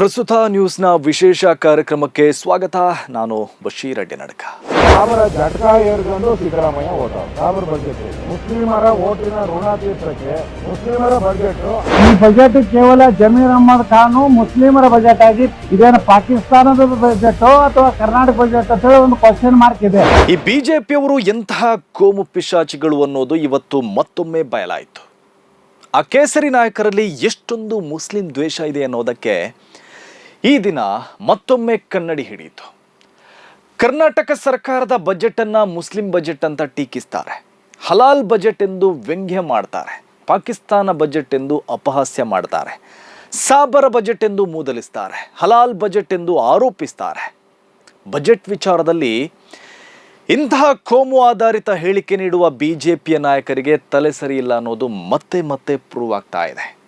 ಪ್ರಸ್ತುತ ನ್ಯೂಸ್ನ ವಿಶೇಷ ಕಾರ್ಯಕ್ರಮಕ್ಕೆ ಸ್ವಾಗತ. ನಾನು ಬಶೀರ್ ಅಡ್ಡಿ ನಡಕ ಅವರ ಜಟಕ ಏರ್ಕೊಂಡು ಸಿದ್ದರಾಮಯ್ಯ ಓಟ ಸಾವಿರ ಬಜೆಟ್ ಮುಸ್ಲಿಮರ ಓಟಿನ ಋಣ ತೀರ್ಸಕ್ಕೆ ಮುಸ್ಲಿಮರ ಬಜೆಟ್ ಈ ಬಜೆಟ್ ಕೇವಲ ಜಮೀರ್ ಅಹಮದ್ ಖಾನ್ ಮುಸ್ಲಿಮರ ಬಜೆಟ್ ಆಗಿ ಇದೇನು ಪಾಕಿಸ್ತಾನದ ಬಜೆಟ್ ಅಥವಾ ಕರ್ನಾಟಕ ಬಜೆಟ್ ಅಂತ ಹೇಳಿ ಒಂದು ಕ್ವಶನ್ ಮಾರ್ಕ್ ಇದೆ. ಈ ಬಿಜೆಪಿಯವರು ಎಂತಹ ಕೋಮು ಪಿಶಾಚಿಗಳು ಅನ್ನೋದು ಇವತ್ತು ಮತ್ತೊಮ್ಮೆ ಬಯಲಾಯಿತು. ಆ ಕೇಸರಿ ನಾಯಕರಲ್ಲಿ ಎಷ್ಟೊಂದು ಮುಸ್ಲಿಂ ದ್ವೇಷ ಇದೆ ಅನ್ನೋದಕ್ಕೆ ಈ ದಿನ ಮತ್ತೊಮ್ಮೆ ಕನ್ನಡಿ ಹಿಡಿಯಿತು. ಕರ್ನಾಟಕ ಸರ್ಕಾರದ ಬಜೆಟ್ ಅನ್ನ ಮುಸ್ಲಿಂ ಬಜೆಟ್ ಅಂತ ಟೀಕಿಸ್ತಾರೆ. ಹಲಾಲ್ ಬಜೆಟ್ ಎಂದು ವ್ಯಂಗ್ಯ ಮಾಡ್ತಾರೆ. ಪಾಕಿಸ್ತಾನ ಬಜೆಟ್ ಎಂದು ಅಪಹಾಸ್ಯ ಮಾಡ್ತಾರೆ. ಸಾಬರ ಬಜೆಟ್ ಎಂದು ಮೂದಲಿಸ್ತಾರೆ. ಹಲಾಲ್ ಬಜೆಟ್ ಎಂದು ಆರೋಪಿಸ್ತಾರೆ. ಬಜೆಟ್ ವಿಚಾರದಲ್ಲಿ ಇಂತಹ ಕೋಮು ಆಧಾರಿತ ಹೇಳಿಕೆ ನೀಡುವ ಬಿಜೆಪಿಯ ನಾಯಕರಿಗೆ ತಲೆ ಸರಿಯಿಲ್ಲ ಅನ್ನೋದು ಮತ್ತೆ ಮತ್ತೆ ಪ್ರೂವ್ ಆಗ್ತಾ ಇದೆ.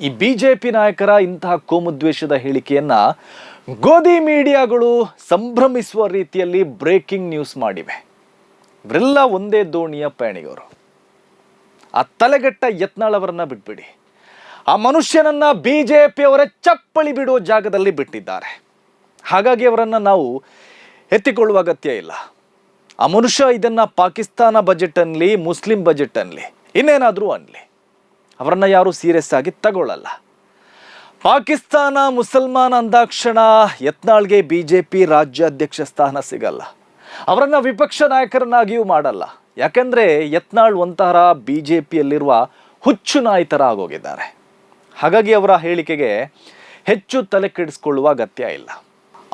ಈ ಬಿ ಜೆ ಪಿ ನಾಯಕರ ಇಂತಹ ಕೋಮುದ್ವೇಷದ ಹೇಳಿಕೆಯನ್ನ ಗೋಧಿ ಮೀಡಿಯಾಗಳು ಸಂಭ್ರಮಿಸುವ ರೀತಿಯಲ್ಲಿ ಬ್ರೇಕಿಂಗ್ ನ್ಯೂಸ್ ಮಾಡಿವೆ. ಇವರೆಲ್ಲ ಒಂದೇ ದೋಣಿಯ ಪ್ರಯಾಣಿಗರು ಆ ತಲೆಗೆಟ್ಟ ಯತ್ನಾಳವರನ್ನ ಬಿಟ್ಬಿಡಿ. ಆ ಮನುಷ್ಯನನ್ನ ಅವರೇ ಚಪ್ಪಳಿ ಬಿಡುವ ಜಾಗದಲ್ಲಿ ಬಿಟ್ಟಿದ್ದಾರೆ. ಹಾಗಾಗಿ ಅವರನ್ನ ನಾವು ಎತ್ತಿಕೊಳ್ಳುವ ಅಗತ್ಯ ಇಲ್ಲ. ಆ ಮನುಷ್ಯ ಇದನ್ನ Pakistan budget only Muslim budget only ಇನ್ನೇನಾದರೂ ಅನ್ಲಿ ಅವರನ್ನ ಯಾರು ಸೀರಿಯಸ್ ಆಗಿ ತಗೊಳ್ಳಲ್ಲ. ಪಾಕಿಸ್ತಾನ ಮುಸಲ್ಮಾನ ಅಂದಾಕ್ಷಣ, ಯತ್ನಾಳ್ಗೆ ಬಿ ಜೆ ಪಿ ರಾಜ್ಯಾಧ್ಯಕ್ಷ ಸ್ಥಾನ ಸಿಗಲ್ಲ. ಅವರನ್ನ ವಿಪಕ್ಷ ನಾಯಕರನ್ನಾಗಿಯೂ ಮಾಡಲ್ಲ. ಯಾಕಂದ್ರೆ ಯತ್ನಾಳ್ ಒಂಥರ ಬಿಜೆಪಿಯಲ್ಲಿರುವ ಹುಚ್ಚು ನಾಯಿತರ ಆಗೋಗಿದ್ದಾರೆ ಹಾಗಾಗಿ ಅವರ ಹೇಳಿಕೆಗೆ ಹೆಚ್ಚು ತಲೆ ಕೆಡಿಸ್ಕೊಳ್ಳುವ ಅಗತ್ಯ ಇಲ್ಲ.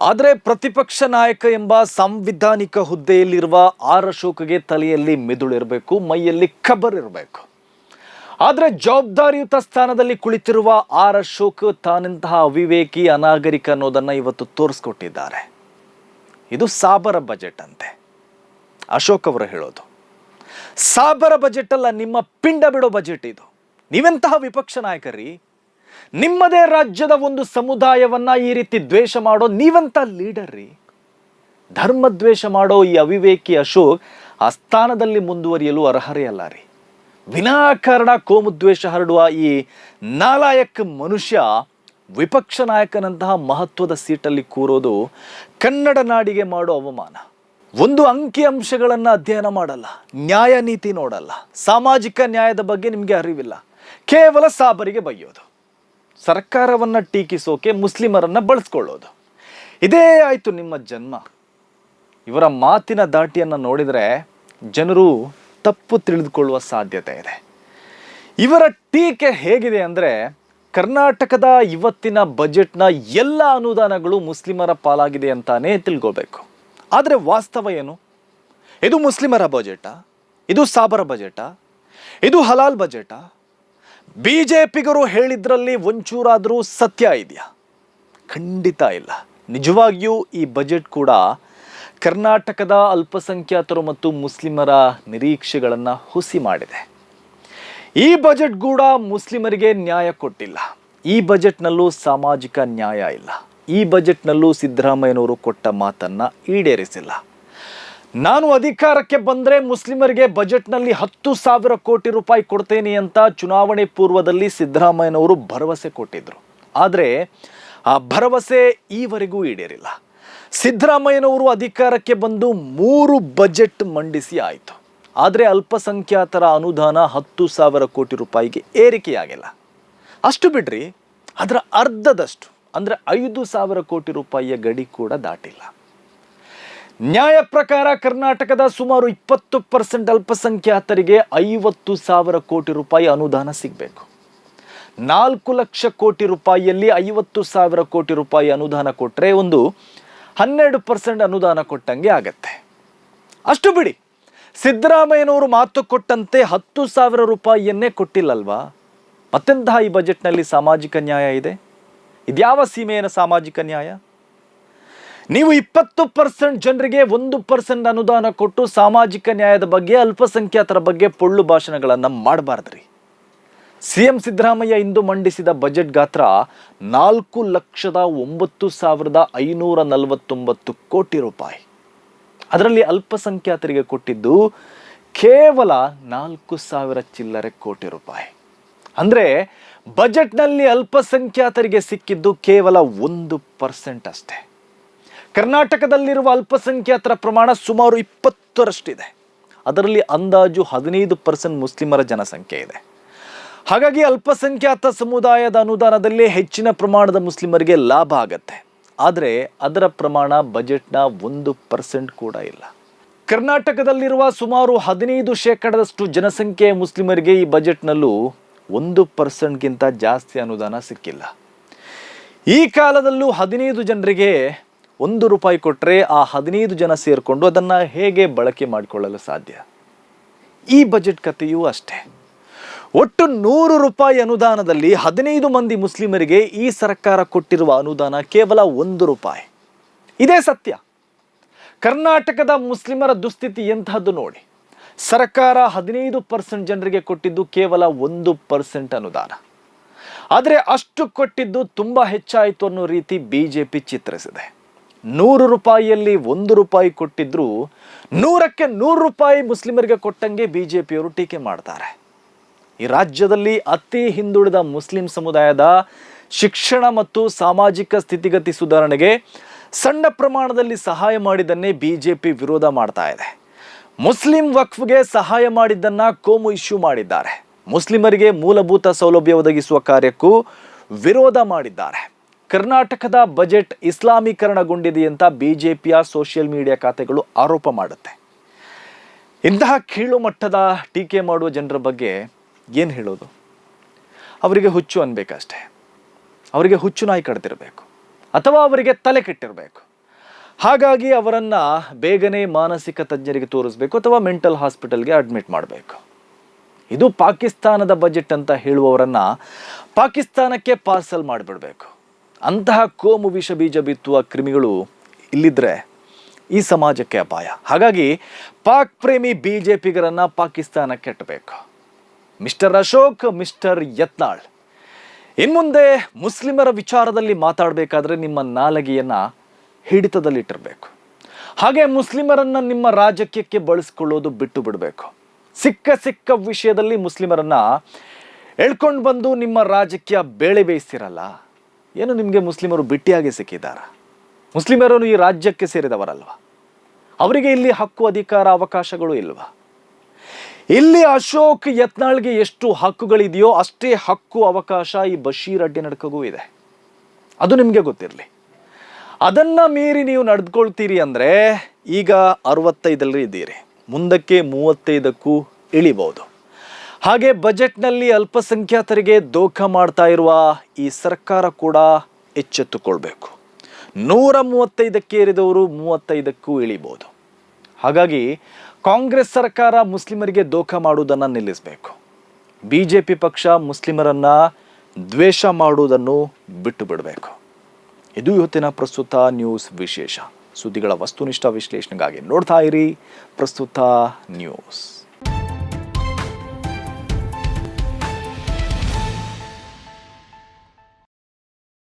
ಆದರೆ ಪ್ರತಿಪಕ್ಷ ನಾಯಕ ಎಂಬ ಸಾಂವಿಧಾನಿಕ ಹುದ್ದೆಯಲ್ಲಿರುವ ಆರ್ ಅಶೋಕ್ಗೆ ತಲೆಯಲ್ಲಿ ಮಿದುಳಿರಬೇಕು, ಮೈಯಲ್ಲಿ ಖಬರ್ ಇರಬೇಕು. ಆದರೆ ಜವಾಬ್ದಾರಿಯುತ ಸ್ಥಾನದಲ್ಲಿ ಕುಳಿತಿರುವ ಆರ್ ಅಶೋಕ್ ತಾನಂತಹ ಅವಿವೇಕಿ ಅನಾಗರಿಕ ಅನ್ನೋದನ್ನ ಇವತ್ತು ತೋರಿಸ್ಕೊಟ್ಟಿದ್ದಾರೆ. ಇದು ಸಾಬರ ಬಜೆಟ್ ಅಂತೆ. ಅಶೋಕ್ ಅವರು ಹೇಳೋದು, ಸಾಬರ ಬಜೆಟ್ ಅಲ್ಲ, ನಿಮ್ಮ ಪಿಂಡ ಬಿಡೋ ಬಜೆಟ್ ಇದು. ನೀವೆಂತಹ ವಿಪಕ್ಷ ನಾಯಕರಿ? ನಿಮ್ಮದೇ ರಾಜ್ಯದ ಒಂದು ಸಮುದಾಯವನ್ನ ಈ ರೀತಿ ದ್ವೇಷ ಮಾಡೋ ನೀವಂತ ಲೀಡರ್ ರೀ ಧರ್ಮ ದ್ವೇಷ ಮಾಡೋ ಈ ಅವಿವೇಕಿ ಅಶೋಕ್ ಆ ಸ್ಥಾನದಲ್ಲಿ ಮುಂದುವರಿಯಲು ಅರ್ಹರೇ ಅಲ್ಲ ರೀ. ವಿನಾಕಾರಣ ಕೋಮುದ್ವೇಷ ಹರಡುವ ಈ ನಾಲಾಯಕ್ ಮನುಷ್ಯ ವಿಪಕ್ಷ ನಾಯಕನಂತಹ ಮಹತ್ವದ ಸೀಟಲ್ಲಿ ಕೂರೋದು ಕನ್ನಡ ನಾಡಿಗೆ ಮಾಡೋ ಅವಮಾನ. ಒಂದು ಅಂಕಿ ಅಂಶಗಳನ್ನು ಅಧ್ಯಯನ ಮಾಡಲ್ಲ, ನ್ಯಾಯ ನೀತಿ ನೋಡಲ್ಲ, ಸಾಮಾಜಿಕ ನ್ಯಾಯದ ಬಗ್ಗೆ ನಿಮಗೆ ಅರಿವಿಲ್ಲ, ಕೇವಲ ಸಾಬರಿಗೆ ಬೈಯೋದು. ಸರ್ಕಾರವನ್ನು ಟೀಕಿಸೋಕೆ ಮುಸ್ಲಿಮರನ್ನು ಬಳಸ್ಕೊಳ್ಳೋದು. ಇದೇ ಆಯಿತು ನಿಮ್ಮ ಜನ್ಮ. ಇವರ ಮಾತಿನ ದಾಟಿಯನ್ನು ನೋಡಿದರೆ ಜನರು ತಪ್ಪು ತಿಳಿದುಕೊಳ್ಳುವ ಸಾಧ್ಯತೆ ಇದೆ. ಇವರ ಟೀಕೆ ಹೇಗಿದೆ ಅಂದರೆ, ಕರ್ನಾಟಕದ ಇವತ್ತಿನ ಬಜೆಟ್ನ ಎಲ್ಲ ಅನುದಾನಗಳು ಮುಸ್ಲಿಮರ ಪಾಲಾಗಿದೆ ಅಂತಾನೇ ತಿಳ್ಕೊಳ್ಬೇಕು ಆದರೆ ವಾಸ್ತವ ಏನು? ಇದು ಮುಸ್ಲಿಮರ ಬಜೆಟಾ? ಇದು ಸಾಬರ ಬಜೆಟಾ? ಇದು ಹಲಾಲ್ ಬಜೆಟಾ? ಬಿ ಜೆ ಪಿಗರು ಹೇಳಿದ್ರಲ್ಲಿ ಒಂಚೂರಾದರೂ ಸತ್ಯ ಇದೆಯಾ? ಖಂಡಿತ ಇಲ್ಲ. ನಿಜವಾಗಿಯೂ ಈ ಬಜೆಟ್ ಕೂಡ ಕರ್ನಾಟಕದ ಅಲ್ಪಸಂಖ್ಯಾತರು ಮತ್ತು ಮುಸ್ಲಿಮರ ನಿರೀಕ್ಷೆಗಳನ್ನು ಹುಸಿ ಮಾಡಿದೆ. ಈ ಬಜೆಟ್ ಕೂಡ ಮುಸ್ಲಿಮರಿಗೆ ನ್ಯಾಯ ಕೊಟ್ಟಿಲ್ಲ. ಈ ಬಜೆಟ್ನಲ್ಲೂ ಸಾಮಾಜಿಕ ನ್ಯಾಯ ಇಲ್ಲ. ಈ ಬಜೆಟ್ನಲ್ಲೂ ಸಿದ್ದರಾಮಯ್ಯನವರು ಕೊಟ್ಟ ಮಾತನ್ನು ಈಡೇರಿಸಿಲ್ಲ. ನಾನು ಅಧಿಕಾರಕ್ಕೆ ಬಂದರೆ ಮುಸ್ಲಿಮರಿಗೆ ಬಜೆಟ್ನಲ್ಲಿ ಹತ್ತು ಸಾವಿರ ಕೋಟಿ ರೂಪಾಯಿ ಕೊಡ್ತೇನೆ ಅಂತ ಚುನಾವಣೆ ಪೂರ್ವದಲ್ಲಿ ಸಿದ್ದರಾಮಯ್ಯನವರು ಭರವಸೆ ಕೊಟ್ಟಿದ್ದರು ಆದರೆ ಆ ಭರವಸೆ ಈವರೆಗೂ ಈಡೇರಿಲ್ಲ. ಸಿದ್ದರಾಮಯ್ಯನವರು ಅಧಿಕಾರಕ್ಕೆ ಬಂದು ಮೂರು ಬಜೆಟ್ ಮಂಡಿಸಿ ಆಯಿತು. ಆದರೆ ಅಲ್ಪಸಂಖ್ಯಾತರ ಅನುದಾನ ಹತ್ತು ಸಾವಿರ ಕೋಟಿ ರೂಪಾಯಿಗೆ ಏರಿಕೆಯಾಗಿಲ್ಲ. ಅಷ್ಟು ಬಿಡ್ರಿ, ಅದರ ಅರ್ಧದಷ್ಟು, ಅಂದರೆ ಐದು ಸಾವಿರ ಕೋಟಿ ರೂಪಾಯಿಯ ಗಡಿ ಕೂಡ ದಾಟಿಲ್ಲ. ನ್ಯಾಯ ಪ್ರಕಾರ ಕರ್ನಾಟಕದ ಸುಮಾರು ಇಪ್ಪತ್ತು ಪರ್ಸೆಂಟ್ ಅಲ್ಪಸಂಖ್ಯಾತರಿಗೆ ಐವತ್ತು ಸಾವಿರ ಕೋಟಿ ರೂಪಾಯಿ ಅನುದಾನ ಸಿಗಬೇಕು. ನಾಲ್ಕು ಲಕ್ಷ ಕೋಟಿ ರೂಪಾಯಿಯಲ್ಲಿ ಐವತ್ತು ಸಾವಿರ ಕೋಟಿ ರೂಪಾಯಿ ಅನುದಾನ ಕೊಟ್ಟರೆ ಒಂದು ಹನ್ನೆರಡು ಪರ್ಸೆಂಟ್ ಅನುದಾನ ಕೊಟ್ಟಂಗೆ ಆಗತ್ತೆ. ಅಷ್ಟು ಬಿಡಿ, ಸಿದ್ದರಾಮಯ್ಯನವರು ಮಾತು ಕೊಟ್ಟಂತೆ ಹತ್ತು ಸಾವಿರ ರೂಪಾಯಿಯನ್ನೇ ಕೊಟ್ಟಿಲ್ಲಲ್ವಾ? ಮತ್ತೆಂತಹ ಈ ಬಜೆಟ್ನಲ್ಲಿ ಸಾಮಾಜಿಕ ನ್ಯಾಯ ಇದೆ? ಇದ್ಯಾವ ಸೀಮೆಯನ್ನು ಸಾಮಾಜಿಕ ನ್ಯಾಯ? ನೀವು ಇಪ್ಪತ್ತು ಪರ್ಸೆಂಟ್ ಜನರಿಗೆ ಒಂದು ಪರ್ಸೆಂಟ್ ಅನುದಾನ ಕೊಟ್ಟು ಸಾಮಾಜಿಕ ನ್ಯಾಯದ ಬಗ್ಗೆ, ಅಲ್ಪಸಂಖ್ಯಾತರ ಬಗ್ಗೆ ಪೊಳ್ಳು ಭಾಷಣಗಳನ್ನು ಮಾಡಬಾರ್ದ್ರಿ. ಸಿ ಎಂ ಸಿದ್ದರಾಮಯ್ಯ ಇಂದು ಮಂಡಿಸಿದ ಬಜೆಟ್ ಗಾತ್ರ ನಾಲ್ಕು ಲಕ್ಷದ ಒಂಬತ್ತು ಸಾವಿರದ ಐನೂರ ನಲವತ್ತೊಂಬತ್ತು ಕೋಟಿ ರೂಪಾಯಿ. ಅದರಲ್ಲಿ ಅಲ್ಪಸಂಖ್ಯಾತರಿಗೆ ಕೊಟ್ಟಿದ್ದು ಕೇವಲ ನಾಲ್ಕು ಸಾವಿರ ಚಿಲ್ಲರೆ ಕೋಟಿ ರೂಪಾಯಿ. ಅಂದರೆ ಬಜೆಟ್ನಲ್ಲಿ ಅಲ್ಪಸಂಖ್ಯಾತರಿಗೆ ಸಿಕ್ಕಿದ್ದು ಕೇವಲ ಒಂದು ಪರ್ಸೆಂಟ್ ಅಷ್ಟೇ. ಕರ್ನಾಟಕದಲ್ಲಿರುವ ಅಲ್ಪಸಂಖ್ಯಾತರ ಪ್ರಮಾಣ ಸುಮಾರು ಇಪ್ಪತ್ತರಷ್ಟಿದೆ. ಅದರಲ್ಲಿ ಅಂದಾಜು ಹದಿನೈದು ಪರ್ಸೆಂಟ್ ಮುಸ್ಲಿಮರ ಜನಸಂಖ್ಯೆ ಇದೆ. ಹಾಗಾಗಿ ಅಲ್ಪಸಂಖ್ಯಾತ ಸಮುದಾಯದ ಅನುದಾನದಲ್ಲಿ ಹೆಚ್ಚಿನ ಪ್ರಮಾಣದ ಮುಸ್ಲಿಮರಿಗೆ ಲಾಭ ಆಗತ್ತೆ. ಆದರೆ ಅದರ ಪ್ರಮಾಣ ಬಜೆಟ್ನ ಒಂದು ಪರ್ಸೆಂಟ್ ಕೂಡ ಇಲ್ಲ. ಕರ್ನಾಟಕದಲ್ಲಿರುವ ಸುಮಾರು ಹದಿನೈದು ಶೇಕಡದಷ್ಟು ಜನಸಂಖ್ಯೆ ಮುಸ್ಲಿಮರಿಗೆ ಈ ಬಜೆಟ್ನಲ್ಲೂ ಒಂದು ಪರ್ಸೆಂಟ್ಗಿಂತ ಜಾಸ್ತಿ ಅನುದಾನ ಸಿಕ್ಕಿಲ್ಲ. ಈ ಕಾಲದಲ್ಲೂ ಹದಿನೈದು ಜನರಿಗೆ ಒಂದು ರೂಪಾಯಿ ಕೊಟ್ಟರೆ ಆ ಹದಿನೈದು ಜನ ಸೇರಿಕೊಂಡು ಅದನ್ನು ಹೇಗೆ ಬಳಕೆ ಮಾಡಿಕೊಳ್ಳಲು ಸಾಧ್ಯ? ಈ ಬಜೆಟ್ ಕಥೆಯೂ ಅಷ್ಟೇ. ಒಟ್ಟು ನೂರು ರೂಪಾಯಿ ಅನುದಾನದಲ್ಲಿ ಹದಿನೈದು ಮಂದಿ ಮುಸ್ಲಿಮರಿಗೆ ಈ ಸರ್ಕಾರ ಕೊಟ್ಟಿರುವ ಅನುದಾನ ಕೇವಲ ಒಂದು ರೂಪಾಯಿ. ಇದೇ ಸತ್ಯ. ಕರ್ನಾಟಕದ ಮುಸ್ಲಿಮರ ದುಸ್ಥಿತಿ ಎಂತಹದ್ದು ನೋಡಿ. ಸರ್ಕಾರ ಹದಿನೈದು ಪರ್ಸೆಂಟ್ ಜನರಿಗೆ ಕೊಟ್ಟಿದ್ದು ಕೇವಲ ಒಂದು ಪರ್ಸೆಂಟ್ ಅನುದಾನ. ಆದರೆ ಅಷ್ಟು ಕೊಟ್ಟಿದ್ದು ತುಂಬ ಹೆಚ್ಚಾಯಿತು ಅನ್ನೋ ರೀತಿ ಬಿ ಜೆ ಪಿ ಚಿತ್ರಿಸಿದೆ. ನೂರು ರೂಪಾಯಿಯಲ್ಲಿ ಒಂದು ರೂಪಾಯಿ ಕೊಟ್ಟಿದ್ರು ನೂರಕ್ಕೆ ನೂರು ರೂಪಾಯಿ ಮುಸ್ಲಿಮರಿಗೆ ಕೊಟ್ಟಂಗೆ ಬಿ ಜೆ ಪಿಯವರು ಟೀಕೆ ಮಾಡ್ತಾರೆ. ಈ ರಾಜ್ಯದಲ್ಲಿ ಅತಿ ಹಿಂದುಳಿದ ಮುಸ್ಲಿಂ ಸಮುದಾಯದ ಶಿಕ್ಷಣ ಮತ್ತು ಸಾಮಾಜಿಕ ಸ್ಥಿತಿಗತಿ ಸುಧಾರಣೆಗೆ ಸಣ್ಣ ಪ್ರಮಾಣದಲ್ಲಿ ಸಹಾಯ ಮಾಡಿದ್ದನ್ನೇ ಬಿ ಜೆ ಪಿ ವಿರೋಧ ಮಾಡ್ತಾ ಇದೆ. ಮುಸ್ಲಿಂ ವಕ್ಫ್ಗೆ ಸಹಾಯ ಮಾಡಿದ್ದನ್ನ ಕೋಮು ಇಶ್ಯೂ ಮಾಡಿದ್ದಾರೆ. ಮುಸ್ಲಿಮರಿಗೆ ಮೂಲಭೂತ ಸೌಲಭ್ಯ ಒದಗಿಸುವ ಕಾರ್ಯಕ್ಕೂ ವಿರೋಧ ಮಾಡಿದ್ದಾರೆ. ಕರ್ನಾಟಕದ ಬಜೆಟ್ ಇಸ್ಲಾಮೀಕರಣಗೊಂಡಿದೆ ಅಂತ ಪಿಯ ಸೋಷಿಯಲ್ ಮೀಡಿಯಾ ಖಾತೆಗಳು ಆರೋಪ ಮಾಡುತ್ತೆ. ಇಂತಹ ಕೀಳು ಮಟ್ಟದ ಟೀಕೆ ಮಾಡುವ ಜನರ ಬಗ್ಗೆ ಏನು ಹೇಳೋದು? ಅವರಿಗೆ ಹುಚ್ಚು ಅನ್ಬೇಕಷ್ಟೇ. ಅವರಿಗೆ ಹುಚ್ಚು ನಾಯಿ ಕಡ್ದಿರಬೇಕು. ಅಥವಾ ಅವರಿಗೆ ತಲೆ ಕೆಟ್ಟಿರಬೇಕು. ಹಾಗಾಗಿ ಅವರನ್ನು ಬೇಗನೆ ಮಾನಸಿಕ ತಜ್ಞರಿಗೆ ತೋರಿಸ್ಬೇಕು ಅಥವಾ ಮೆಂಟಲ್ ಹಾಸ್ಪಿಟಲ್ಗೆ ಅಡ್ಮಿಟ್ ಮಾಡಬೇಕು. ಇದು ಪಾಕಿಸ್ತಾನದ ಬಜೆಟ್ ಅಂತ ಹೇಳುವವರನ್ನ ಪಾಕಿಸ್ತಾನಕ್ಕೆ ಪಾರ್ಸಲ್ ಮಾಡಿಬಿಡಬೇಕು. ಅಂತಹ ಕೋಮು ವಿಷ ಬೀಜ ಬಿತ್ತುವ ಕ್ರಿಮಿಗಳು ಇಲ್ಲಿದ್ರೆ ಈ ಸಮಾಜಕ್ಕೆ ಅಪಾಯ. ಹಾಗಾಗಿ ಪಾಕ್ ಪ್ರೇಮಿ ಬಿ ಜೆ ಪಿಗರನ್ನು ಪಾಕಿಸ್ತಾನಕ್ಕೆ ಕೆಟ್ಟಬೇಕು ಮಿಸ್ಟರ್ ಅಶೋಕ್, ಮಿಸ್ಟರ್ ಯತ್ನಾಳ್. ಇನ್ಮುಂದೆ ಮುಸ್ಲಿಮರ ವಿಚಾರದಲ್ಲಿ ಮಾತಾಡಬೇಕಾದ್ರೆ ನಿಮ್ಮ ನಾಲಗೆಯನ್ನು ಹಿಡಿತದಲ್ಲಿಟ್ಟಿರಬೇಕು. ಹಾಗೆ ಮುಸ್ಲಿಮರನ್ನ ನಿಮ್ಮ ರಾಜಕೀಯಕ್ಕೆ ಬಳಸ್ಕೊಳ್ಳೋದು ಬಿಟ್ಟು ಬಿಡಬೇಕು ಸಿಕ್ಕ ಸಿಕ್ಕ ವಿಷಯದಲ್ಲಿ ಮುಸ್ಲಿಮರನ್ನ ಎಳ್ಕೊಂಡು ಬಂದು ನಿಮ್ಮ ರಾಜಕೀಯ ಬೇಳೆ ಬೇಯಿಸ್ತಿರಲ್ಲ, ಏನು ನಿಮಗೆ ಮುಸ್ಲಿಮರು ಬಿಟ್ಟಿಯಾಗಿ ಸಿಕ್ಕಿದ್ದಾರ? ಮುಸ್ಲಿಮರನ್ನು ಈ ರಾಜ್ಯಕ್ಕೆ ಸೇರಿದವರಲ್ವ? ಅವರಿಗೆ ಇಲ್ಲಿ ಹಕ್ಕು, ಅಧಿಕಾರ, ಅವಕಾಶಗಳು ಇಲ್ವಾ? ಇಲ್ಲಿ ಅಶೋಕ್ ಯತ್ನಾಳ್ಗೆ ಎಷ್ಟು ಹಕ್ಕುಗಳಿದೆಯೋ ಅಷ್ಟೇ ಹಕ್ಕು ಅವಕಾಶ ಈ ಬಶೀರ್ ಅಡ್ಡಿ ನಡ್ಕಗೂ ಇದೆ. ಅದು ನಿಮಗೆ ಗೊತ್ತಿರಲಿ. ಅದನ್ನ ಮೀರಿ ನೀವು ನಡೆದುಕೊಳ್ತೀರಿ ಅಂದರೆ ಈಗ ಅರವತ್ತೈದರಲ್ಲಿ ಇದ್ದೀರಿ. ಮುಂದಕ್ಕೆ ಮೂವತ್ತೈದಕ್ಕೂ ಇಳಿಬಹುದು. ಹಾಗೆ ಬಜೆಟ್ನಲ್ಲಿ ಅಲ್ಪಸಂಖ್ಯಾತರಿಗೆ ದೋಖ ಮಾಡ್ತಾ ಇರುವ ಈ ಸರ್ಕಾರ ಕೂಡ ಎಚ್ಚೆತ್ತುಕೊಳ್ಬೇಕು. ನೂರ ಮೂವತ್ತೈದಕ್ಕೆ ಏರಿದವರು ಮೂವತ್ತೈದಕ್ಕೂ ಇಳಿಬೋದು ಹಾಗಾಗಿ ಕಾಂಗ್ರೆಸ್ ಸರ್ಕಾರ ಮುಸ್ಲಿಮರಿಗೆ ದೋಖ ಮಾಡುವುದನ್ನು ನಿಲ್ಲಿಸಬೇಕು. ಬಿ ಜೆ ಪಿ ಪಕ್ಷ ಮುಸ್ಲಿಮರನ್ನು ದ್ವೇಷ ಮಾಡುವುದನ್ನು ಬಿಟ್ಟು ಬಿಡಬೇಕು. ಇದು ಇವತ್ತಿನ ಪ್ರಸ್ತುತ ನ್ಯೂಸ್ ವಿಶೇಷ. ಸುದ್ದಿಗಳ ವಸ್ತುನಿಷ್ಠ ವಿಶ್ಲೇಷಣೆಗಾಗಿ ನೋಡ್ತಾ ಇರಿ ಪ್ರಸ್ತುತ ನ್ಯೂಸ್.